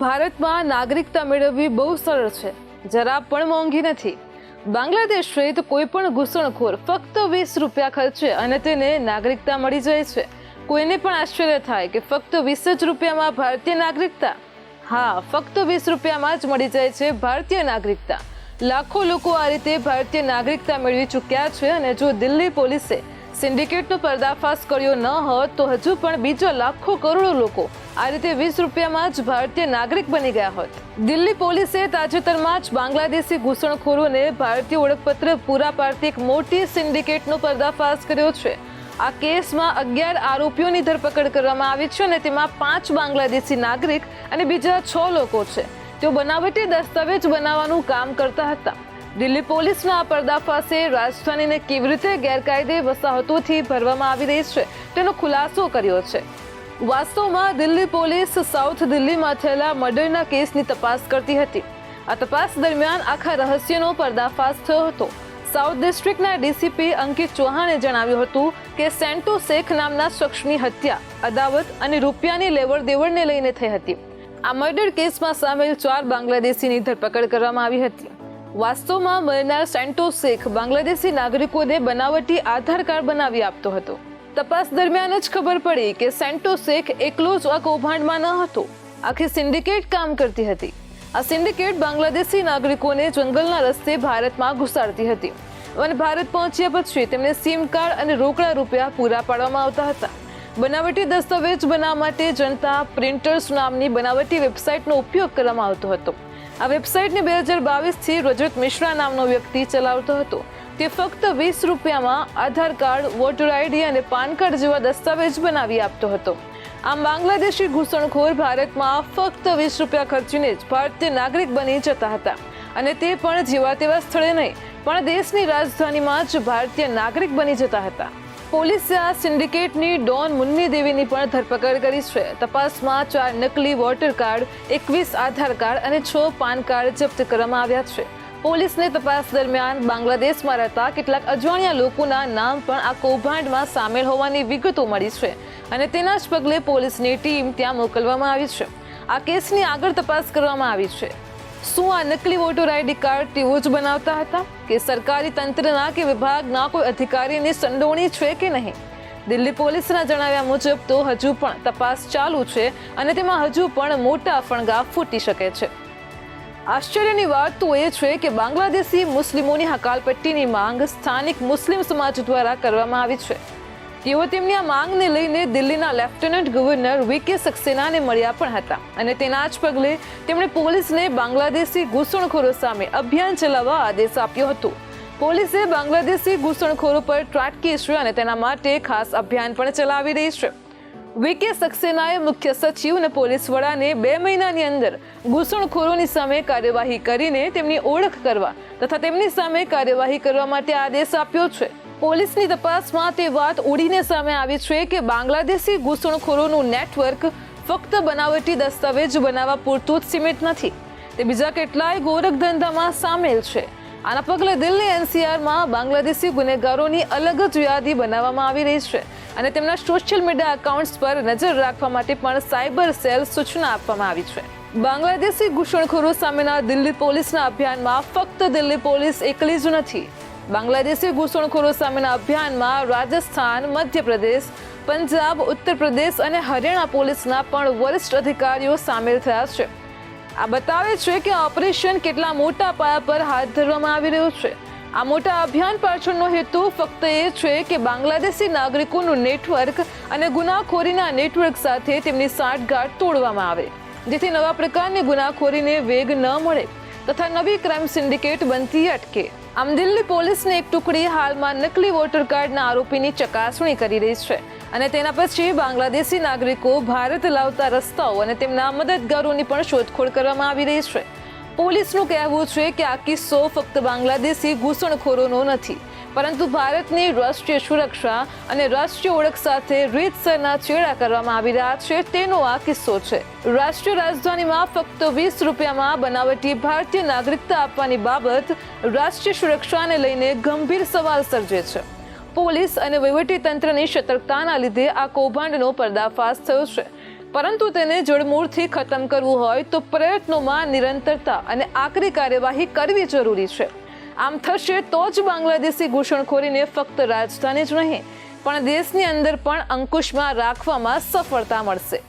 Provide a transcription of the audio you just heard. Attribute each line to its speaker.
Speaker 1: ભારતમાં નાગરિકતા મેળવવી બહુ સરળ છે. જરા પણ મોંઘી નથી. બાંગ્લાદેશ સહિત કોઈ પણ ઘૂસણખોર ફક્ત વીસ રૂપિયા ખર્ચે અને તેને નાગરિકતા મળી જાય છે. કોઈને પણ આશ્ચર્ય થાય કે ફક્ત વીસ જ રૂપિયામાં ભારતીય નાગરિકતા? હા, ફક્ત વીસ રૂપિયામાં જ મળી જાય છે ભારતીય નાગરિકતા. લાખો લોકો આ રીતે ભારતીય નાગરિકતા મેળવી ચૂક્યા છે અને જો દિલ્હી પોલીસે સિન્ડિકેટનો પર્દાફાશ કર્યો ન હોત તો હજુ પણ બીજા લાખો કરોડો લોકો આ રીતે વીસ રૂપિયામાં જ ભારતીય નાગરિક બની ગયા હોત. દિલ્હી પોલીસે તાજેતરમાં જ બાંગ્લાદેશી ઘૂસણખોરોને ભારતીય ઓળખપત્ર પૂરા પાડતી એક મોટી સિન્ડિકેટનો પર્દાફાશ કર્યો છે. આ કેસમાં અગિયાર આરોપીઓની ધરપકડ કરવામાં આવી છે અને તેમાં પાંચ બાંગ્લાદેશી નાગરિક અને બીજા છ લોકો છે. તેઓ બનાવટી દસ્તાવેજ બનાવવાનું કામ કરતા હતા. દિલ્હી પોલીસના પર્દાફાશે રાજધાનીને કેવી રીતે ગેરકાયદે વસાહતોથી ભરવામાં આવી રહી છે તેનો ખુલાસો કર્યો છે. વાસ્તવમાં દિલ્હી પોલીસ સાઉથ દિલ્હીમાં થયેલા મર્ડરના કેસની તપાસ કરતી હતી. આ તપાસ દરમિયાન આખા રહસ્યનો પર્દાફાશ થયો હતો. સાઉથ ડિસ્ટ્રિક્ટના ડીસીપી અંકિત ચૌહાણે જણાવ્યું હતું કે સેન્ટો શેખ નામના શખ્સની હત્યા, અદાવત અને રૂપિયાની લેવડ દેવડને લઈને થઈ હતી. આ મર્ડર કેસમાં સામેલ ચાર બાંગ્લાદેશીની ધરપકડ કરવામાં આવી હતી. વાસ્તવમાં મરનાર સેન્ટો શેખ બાંગ્લાદેશી નાગરિકોને બનાવટી આધાર કાર્ડ બનાવી આપતો હતો. તપાસ દરમિયાન જ ખબર પડી કે સેન્ટો શેખ એકલો જ આ કૌભાંડમાં ન હતો. આખી સિન્ડિકેટ કામ કરતી હતી. આ સિન્ડિકેટ બાંગ્લાદેશી નાગરિકોને જંગલના રસ્તે ભારતમાં ઘુસાડતી હતી. અને ભારત પહોંચ્યા પછી તેમને સિમ કાર્ડ અને રોકડા રૂપિયા પૂરા પાડવામાં આવતા હતા. બનાવટી દસ્તાવેજ બનાવવા માટે જનતા પ્રિન્ટર્સ નામની બનાવટી વેબસાઇટનો ઉપયોગ કરવામાં આવતો હતો. આ વેબસાઇટને બે હજાર બાવીસથી રજત મિશ્રા નામનો વ્યક્તિ ચલાવતો હતો. તે ફક્ત વીસ રૂપિયામાં આધાર કાર્ડ, વોટર આઈડી અને પાન કાર્ડ જેવા દસ્તાવેજ બનાવી આપતો હતો. આમ બાંગ્લાદેશી ઘૂસણખોર ભારતમાં ફક્ત વીસ રૂપિયા ખર્ચીને જ ભારતીય નાગરિક બની જતા હતા. અને તે પણ જેવા તેવા સ્થળે નહીં, પણ દેશની રાજધાનીમાં જ ભારતીય નાગરિક બની જતા હતા. પોલીસે આ સિન્ડિકેટની ડોન મુન્ની દેવીની પણ ધરપકડ કરી છે. તપાસમાં ચાર નકલી વોટર કાર્ડ, એકવીસ આધાર કાર્ડ અને છ પાન કાર્ડ જપ્ત કરવામાં આવ્યા છે. પોલીસને તપાસ દરમિયાન બાંગ્લાદેશમાં રહેતા કેટલાક અજાણ્યા લોકોના નામ પણ આ કૌભાંડમાં સામેલ હોવાની વિગતો મળી છે અને તેના જ પગલે પોલીસની ટીમ ત્યાં મોકલવામાં આવી છે. આ કેસની આગળ તપાસ કરવામાં આવી છે. શું આ નકલી વોટર આઈડી કાર્ડ તેઓ જ બનાવતા હતા? કે સરકારી તંત્રના કે વિભાગના કોઈ અધિકારીની સંડોવણી છે કે નહીં? દિલ્હી પોલીસના જણાવ્યા મુજબ તો હજુ પણ તપાસ ચાલુ છે અને તેમાં હજુ પણ મોટા ફણગા ફૂટી શકે છે. આશ્ચર્યની વાત તો એ છે કે બાંગ્લાદેશી મુસ્લિમોની હકાલપટ્ટીની માંગ સ્થાનિક મુસ્લિમ સમાજ દ્વારા કરવામાં આવી છે. તેઓ તેમની આ માંગને લઈને દિલ્હીના લેફ્ટનન્ટ ગવર્નર વી કે સક્સેનાને મળ્યા પણ હતા. અને તેના જ પગલે તેમણે પોલીસને બાંગ્લાદેશી ઘૂસણખોરો સામે અભિયાન ચલાવવા આદેશ આપ્યો હતો. પોલીસે બાંગ્લાદેશી ઘૂસણખોરો પર ત્રાટકી છે અને તેના માટે ખાસ અભિયાન પણ ચલાવી રહી છે. વીકે સક્સેનાએ મુખ્ય સચિવ અને પોલીસ વડાને બે મહિનાની અંદર ઘૂસણખોરોની સામે કાર્યવાહી કરીને તેમની ઓળખ કરવા તથા તેમની સામે કાર્યવાહી કરવા માટે આદેશ આપ્યો છે. પોલીસની તપાસમાં તે વાત ઉડીને સામે આવી છે કે બાંગ્લાદેશી ઘૂસણખોરોનું નેટવર્ક ફક્ત બનાવટી દસ્તાવેજ બનાવવા પૂરતું જ સીમિત નથી. તે બીજા કેટલાય ગોરખ ધંધામાં સામેલ છે. આના પગલે દિલ્હી એનસીઆરમાં બાંગ્લાદેશી ગુનેગારોની અલગ જ યાદી બનાવવામાં આવી રહી છે અને તેમના સોશિયલ મીડિયા એકાઉન્ટ્સ પર નજર રાખવા માટે પણ સાયબર સેલ સૂચના આપવામાં આવી છે. બાંગ્લાદેશી ઘૂસણખોરો સામેના દિલ્હી પોલીસના અભિયાનમાં ફક્ત દિલ્હી પોલીસ એકલી જ નથી. બાંગ્લાદેશી ઘૂસણખોરો સામેના અભિયાનમાં રાજસ્થાન, મધ્યપ્રદેશ, પંજાબ ઉત્તર પ્રદેશ અને હરિયાણા પોલીસના પણ વરિષ્ઠ અધિકારીઓ સામેલ થયા છે. આ બતાવે છે કે ઓપરેશન કેટલા મોટા પાયા પર હાથ ધરવામાં આવી રહ્યું છે. આ મોટા અભિયાન પાછળનો હેતુ ફક્ત એ છે કે બાંગ્લાદેશી નાગરિકોનું નેટવર્ક અને ગુનાખોરીના નેટવર્ક સાથે તેમની સાંઠગાંઠ તોડવામાં આવે, જેથી નવા પ્રકારની ગુનાખોરીને વેગ ન મળે તથા નવી ક્રાઇમ સિન્ડિકેટ બનતી અટકે. આમ દિલ્હી પોલીસની એક ટુકડી હાલમાં નકલી વોટર કાર્ડના આરોપીની ચકાસણી કરી રહી છે. અને તેના પછી બાંગ્લાદેશી નાગરિકો ભારત લાવતા રસ્તાઓ અને તેમના મદદગારોની પણ શોધખોળ કરવામાં આવી રહી છે. પોલીસનું કહેવું છે કે આ કિસ્સો ફક્ત બાંગ્લાદેશી ઘૂસણખોરોનો નથી, પરંતુ ભારતની રાષ્ટ્રીય સુરક્ષા અને રાષ્ટ્રીય ઓળખ સાથે રીતસરના ચેડા કરવામાં આવી રહ્યા છે. તેનો આ કિસ્સો છે. રાષ્ટ્રીય રાજધાનીમાં ફક્ત વીસ રૂપિયામાં બનાવટી ભારતીય નાગરિકતા આપવાની બાબત રાષ્ટ્રીય સુરક્ષાને લઈને ગંભીર સવાલ સર્જે છે. પોલીસ અને વહીવટી તંત્રની સતર્કતાના લીધે આ કૌભાંડનો પર્દાફાશ થયો છે. પરંતુ તેને જડમૂળથી ખતમ કરવું હોય તો પ્રયત્નોમાં નિરંતરતા અને આકરી કાર્યવાહી કરવી જરૂરી છે. આમ થશે તો જ બાંગ્લાદેશી ઘૂસણખોરીને ફક્ત રાજધાની જ નહીં, પણ દેશની અંદર પણ અંકુશમાં રાખવામાં સફળતા મળશે.